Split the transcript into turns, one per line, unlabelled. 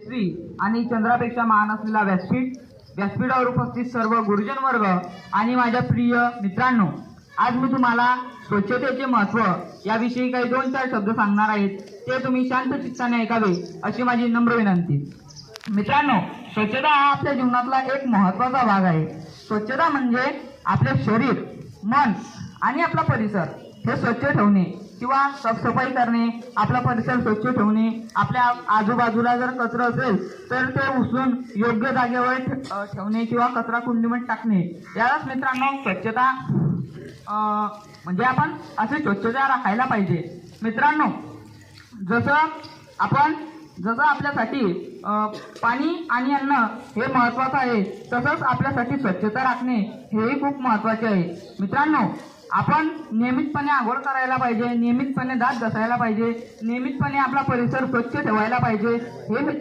श्री आणि चंद्रापेक्षा महान असलेला व्यासपीठ व्यासपीठावर उपस्थित सर्व गुरुजन वर्ग आणि माझ्या प्रिय मित्रांनो आज मी तुम्हाला स्वच्छतेचे महत्त्व याविषयी काही दोन चार शब्द सांगणार आहेत ते तुम्ही शांत चित्ताने ऐकावे अशी माझी नम्र विनंती. मित्रांनो स्वच्छता हा आपल्या जीवनातला एक महत्त्वाचा भाग आहे. स्वच्छता म्हणजे आपले शरीर मन आणि आपला परिसर. हे स्वच्छ ठेवणे किंवा साफसफाई करणे आपला परिसर स्वच्छ ठेवणे आपल्या आजूबाजूला जर कचरा असेल तर ते उचलून योग्य जागेवर ठेवणे किंवा कचरा कुंडीमध्ये टाकणे. यालाच मित्रांनो स्वच्छता म्हणजे आपण असे स्वच्छता राखायला पाहिजे. मित्रांनो जसं आपण जसं आपल्यासाठी पाणी आणि अन्न हे महत्वाचं आहे तसंच आपल्यासाठी स्वच्छता राखणे हेही खूप महत्त्वाचे आहे. मित्रांनो आपण नियमितपणे आंघोळ करायला पाहिजे नियमितपणे दात घसायला पाहिजे नियमितपणे आपला परिसर स्वच्छ ठेवायला पाहिजे हे मित्रांनो